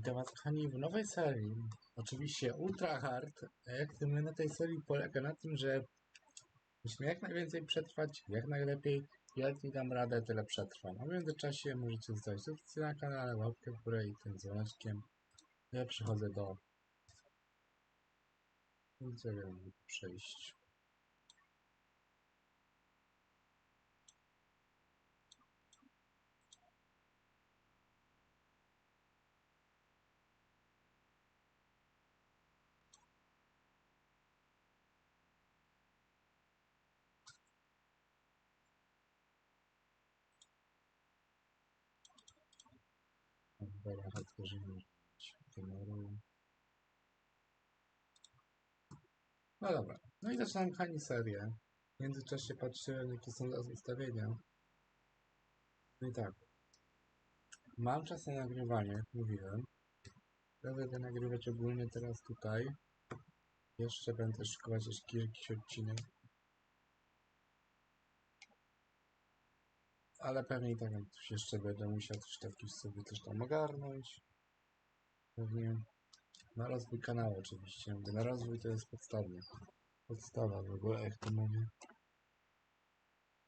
Witam Was kochani w nowej serii. Oczywiście Ultra Hard. Jak my na tej serii polega na tym, że musimy jak najwięcej przetrwać, jak najlepiej. Jak nie dam radę, tyle przetrwam. A w międzyczasie możecie zostawić subskrypcję na kanale, łapkę w górę i tym dzwoneczkiem. Ja przychodzę do... Gdzie wiem, przejść. Dobra, otworzymy kamerę. No dobra, no i zaczynam kochani serię. W międzyczasie patrzyłem jakie są teraz ustawienia. No i tak. Mam czas na nagrywanie, mówiłem. Ja będę nagrywać ogólnie teraz tutaj. Jeszcze będę szykować jakiś odcinek. Ale pewnie i tak coś jeszcze będę musiał troszkę jakiś sobie też tam ogarnąć. Pewnie na rozwój kanału oczywiście. Na rozwój to jest podstawnie. Podstawa w ogóle, jak to mówię.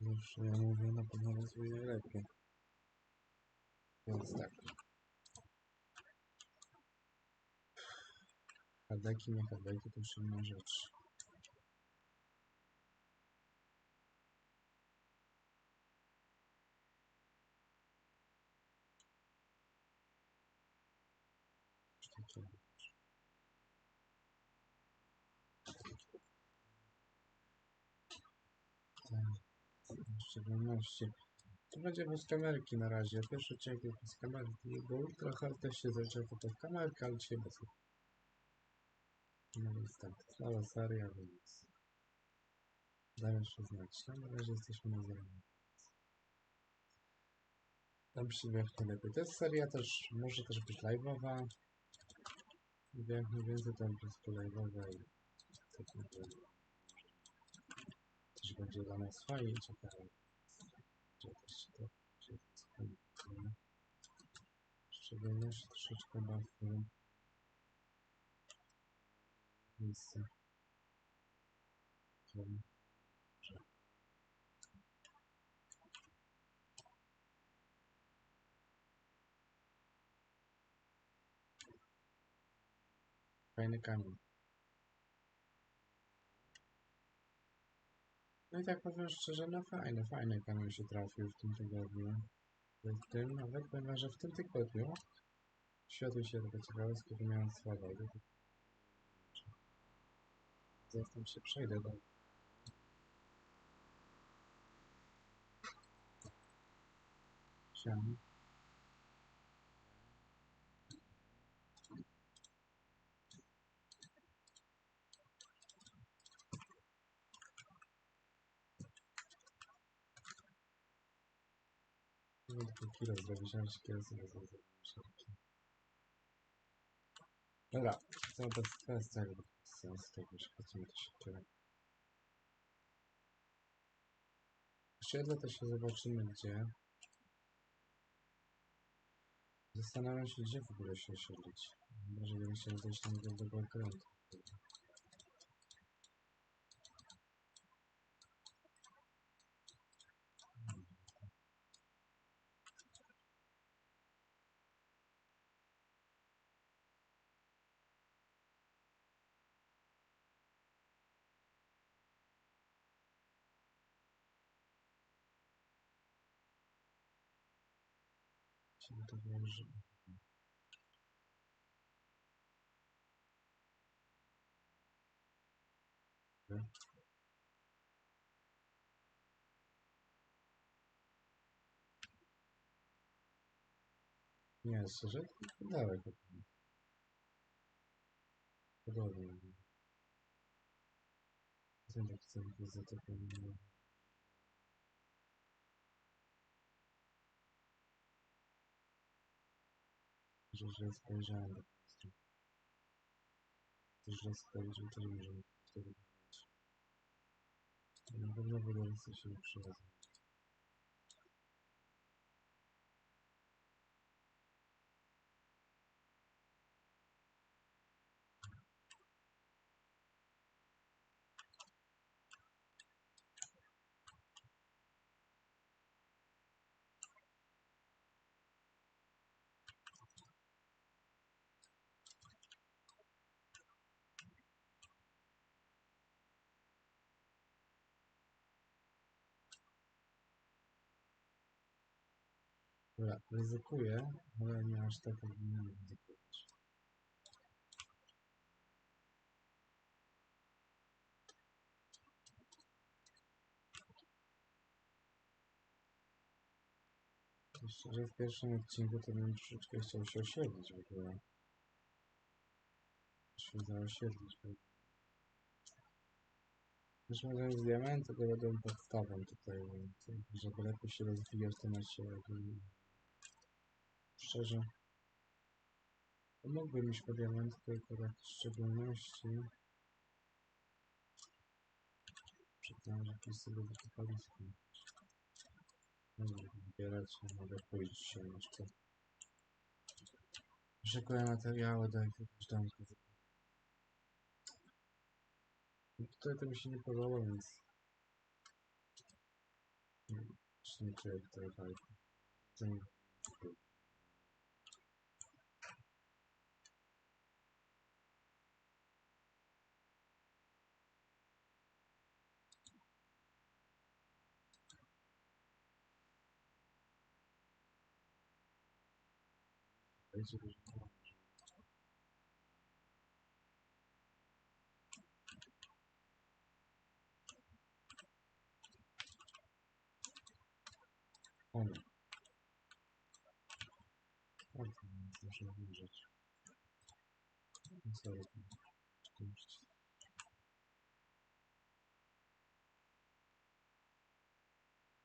Zawsze ja mówię na pewno rozwój najlepiej. Więc tak. Hadeki, nie hadeki, to już inna rzecz. Coś takiego. Tak, w szczególności. To będzie bez kamerki na razie. Pierwszy odcinek jest bez kamerki, bo ultra hard też się zaczął to bez kamerki, ale dzisiaj bez. No więc tak, cała seria, więc damy się znać. No, na razie jesteśmy na zero. Tam się wie jak najlepiej. To jest seria też, może też być live'owa. Jak mniej więcej tam po prostu live'owa i tak też będzie dla nas fajnie ciekawe. To się skończy. W szczególności troszeczkę bawię. Miejsce. Fajny kamień. No i tak powiem szczerze, no fajny, fajny kamień się trafił w tym tygodniu. W tym nawet, ponieważ że w tym tygodniu światło się tego ciekawostki miałem swobody. Zaraz tam się przejdę do... Siam. Tylko kilo ale szkiel sobie zrobić. Dobra, to bez kwestii, jakby sens tego, że chcemy to tyle. Osiedle to się zobaczymy gdzie. Zastanawiam się, gdzie w ogóle się osiedlić. Może bym chciał zejść tam do okrętu. Gdzie to? Nie? To daleko. Podobnie. Zobacz, co jest zatopione. Że źle spojrzałem po prostu. Ktoś źle spojrzał, to nie możemy wtedy mówić. Na pewno wydawcy się nie przychodzą. Dobra, ryzykuję, ale nie aż tak jak nie ryzykować. Szczerze w pierwszym odcinku to bym troszeczkę chciał się osiedlić w ogóle. Się zaosiedlić. Już może z diamentu to będą podstawą tutaj, żeby lepiej się rozwijać się jakby... Szczerze. to Mógłbym iść po diamenty, tylko tak w szczególności... Przyznam, że jakieś sobie wykopalisko. Mogę wybierać, mogę pójść dzisiaj jeszcze. Szykuję materiały do jakiegoś domku. No Tutaj to mi się nie podoba, więc... Hmm, już Nie czuję tutaj fajki. Tym... Będzie różnie. O nie. O, to nie muszę wyjrzeć. Sorry. Puść.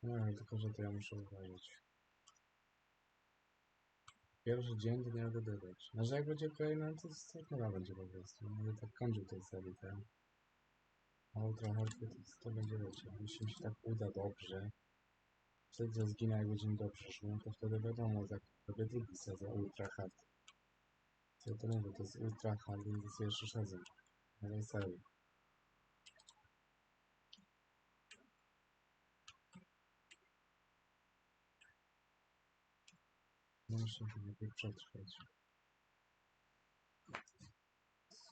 No, tylko że to ja muszę uważać. Pierwszy dzień to nie mogę dodać. Może jak będzie kolejny, to stopniowa będzie po prostu. Będę tak kończył tej serii, tak? A ultra hardcore to, to będzie wiecie. Jeśli mi się tak uda dobrze, wtedy co zginę jak będzie mi dobrze szło, to wtedy wiadomo, tak robię drugi sezon ultra hard. Co to mówię, to jest ultra hard, więc to jest pierwszy sezon. Nowej serii. No muszę to lepiej przetrwać.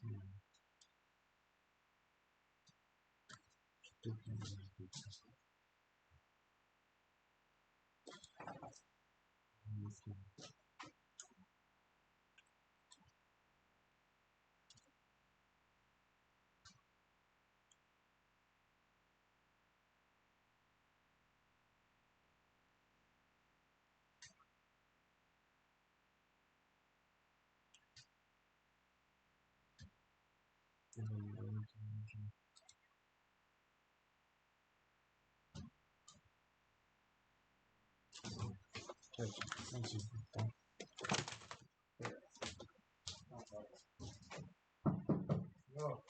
Hmm. Sztuki nie zbicie. Nic nie. Nie wiem, ale to może... Cześć, chodź, tak. No.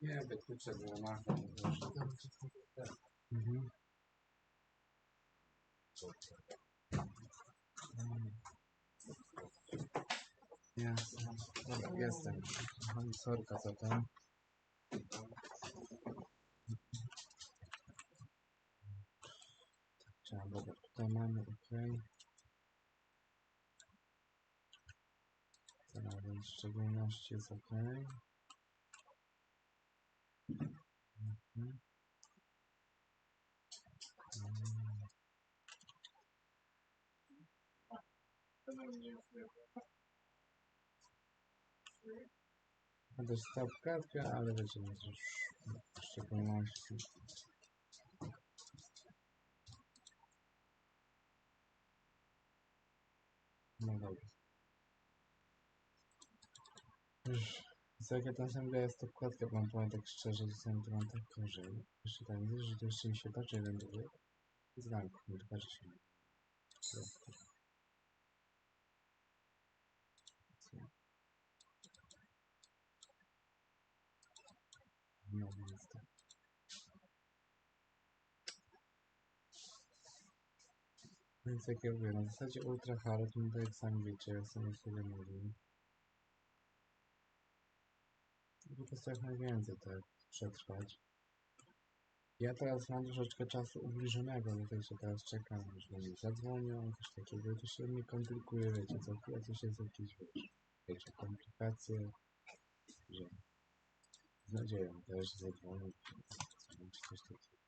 Nie, te klucze były na Mhm. Mm. Jasne. Dobra, jestem. Mam sorka za ten. Trzeba, dobra, tutaj mamy, ok. Teraz w szczególności jest ok. Ma też stopkratkę, ale to już w szczególności. No dobra. Już, za jak ja tam sam grałem stopkratkę, mam powiem tak szczerze, że sam to mam tak gorzej. Jeszcze tak wiesz, że to jeszcze mi się bardziej wędruje. Znam, nie bardziej się. No więc tak. Więc jak ja mówię, na zasadzie ultra hard, no to jak sami wiecie, ja sobie sobie mówię. Po prostu jak najwięcej tak przetrwać. Ja teraz mam troszeczkę czasu ubliżonego, bo wiecie, teraz czekam, aż mnie zadzwonią, coś takiego, to się mi komplikuje, wiecie, co chwilę coś jest jakieś, wiecie, komplikacje, że z nadzieją też zadzwonią. nagrywam, czy coś takiego.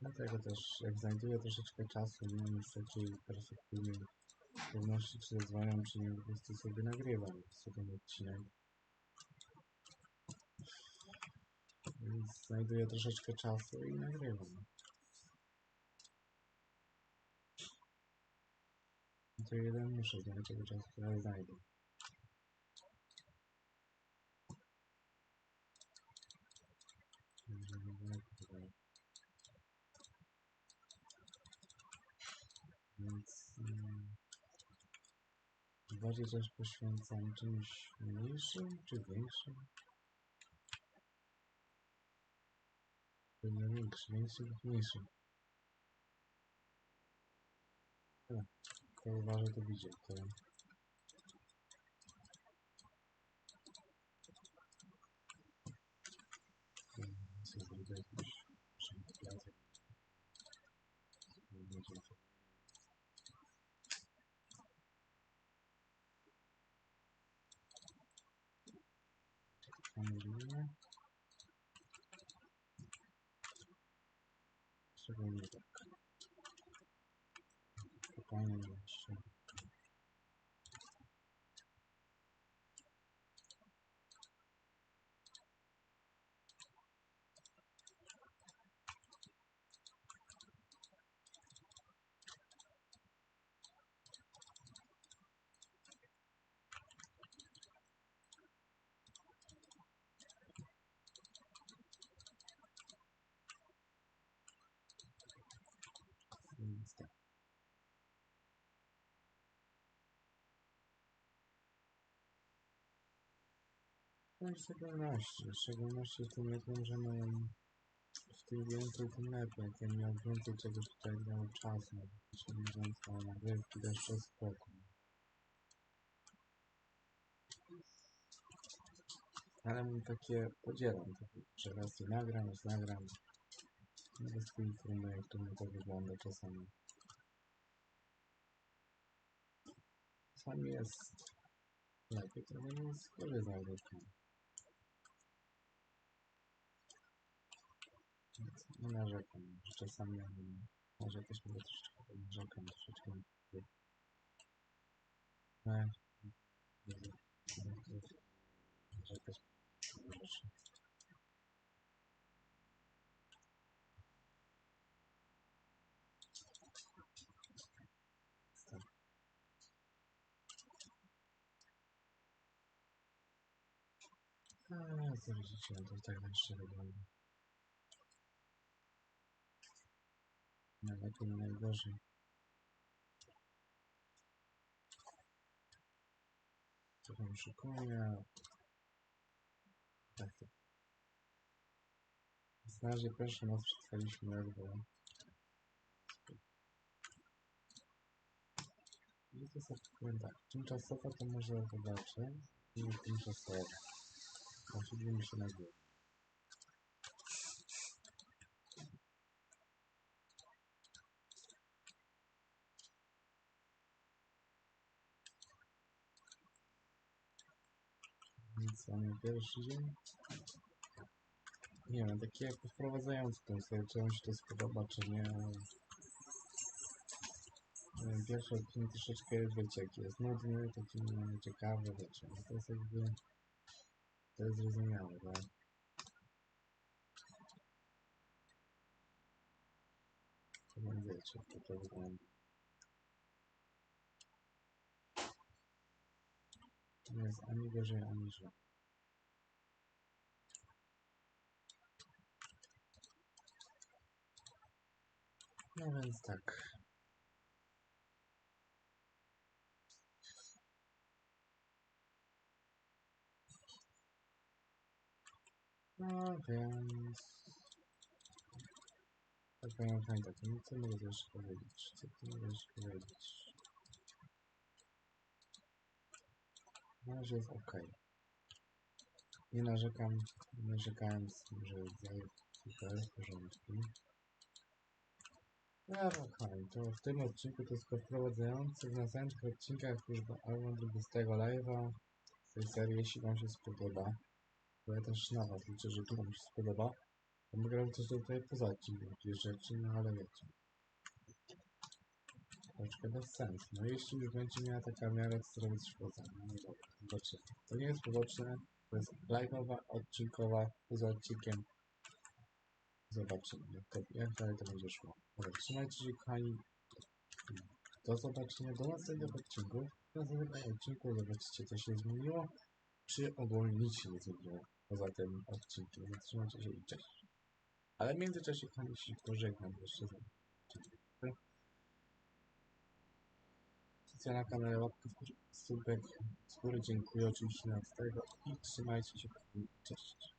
Dlatego też, jak znajduję troszeczkę czasu, nie mam już takiej perspektywy pewności, czy zadzwoniam, czy nie, po prostu sobie nagrywam sobie odcinek. Więc znajduję troszeczkę czasu i nagrywam. I to jeden muszę znaleźć tego czasu, który znajdę. Więc mm, bardziej też poświęcam czymś mniejszym czy większym? Pewnie większy, większy lub mniejszy. O, Kto uważa, to widzi. To... фамилия. Сувенирик. Фамилия. No w szczególności w tym jak możemy w tym więcej, tym lepiej. Jak ja miał więcej czegoś tutaj miał czasu, się mówiąc o nagrywki, jeszcze spokój. Ale mam takie, podzielam to, że raz je nagram, raz nagram. No bez informuję, jak to mi to wygląda czasami. Czasami jest lepiej, to nie skorzystam z nagrywką. Więc Nie narzekam, czasami narzekać mogę troszeczkę, narzekam troszeczkę. Nie, narzekać co widzicie, no to tak jeszcze wygląda. Najlepiej, nie najgorzej. Trochę szykuję. Tak to. W razie pierwszy noc przetrwaliśmy ledwo. I to sobie powiem tak. Tymczasowo to może zobaczę. I tymczasowo. Posiedzimy się na górę. Mamy pierwszy dzień. Nie wiem, taki jakby wprowadzający tą serię, czy on się to spodoba, czy nie. Pierwszy odcinek troszeczkę, wiecie, jaki jest nudny, taki ciekawy, wiecie, no to jest jakby, to jest zrozumiałe, tak? Nie wiecie, jak to wygląda. Nie jest ani gorzej, ani źle. No więc tak. No więc... Tak powiem wam tak, no co jeszcze powiedzieć? Co mogę jeszcze powiedzieć? Na razie jest ok. Nie narzekam, narzekałem że daje super, w porządku. No kochani, to w tym odcinku to jest wprowadzający. W następnych odcinkach już albo do 20 live'a tej serii, jeśli wam się spodoba. Bo ja też na was liczę, że tu wam się spodoba. My gramy też tutaj poza odcinkiem jakieś rzeczy, no ale wiecie. Troszkę bez sensu. No jeśli już będzie miała taka miarę, to zrobić coś poza. No dobra, zobaczymy. To nie jest poboczne, to jest live'owa, odcinkowa, poza odcinkiem. Zobaczymy, jak, to, jak dalej to będzie szło. Dobra, trzymajcie się kochani. Do zobaczenia do następnych odcinków. W następnym odcinku zobaczycie, co się zmieniło. Czy ogólnie nic się nie zmieniło poza tym odcinkiem. Więc trzymajcie się i cześć. Ale w międzyczasie kochani się pożegnam jeszcze z Subskrypcja na kanale, łapkę w górę, subek z góry. Dziękuję oczywiście na tego i trzymajcie się. kochani. Cześć.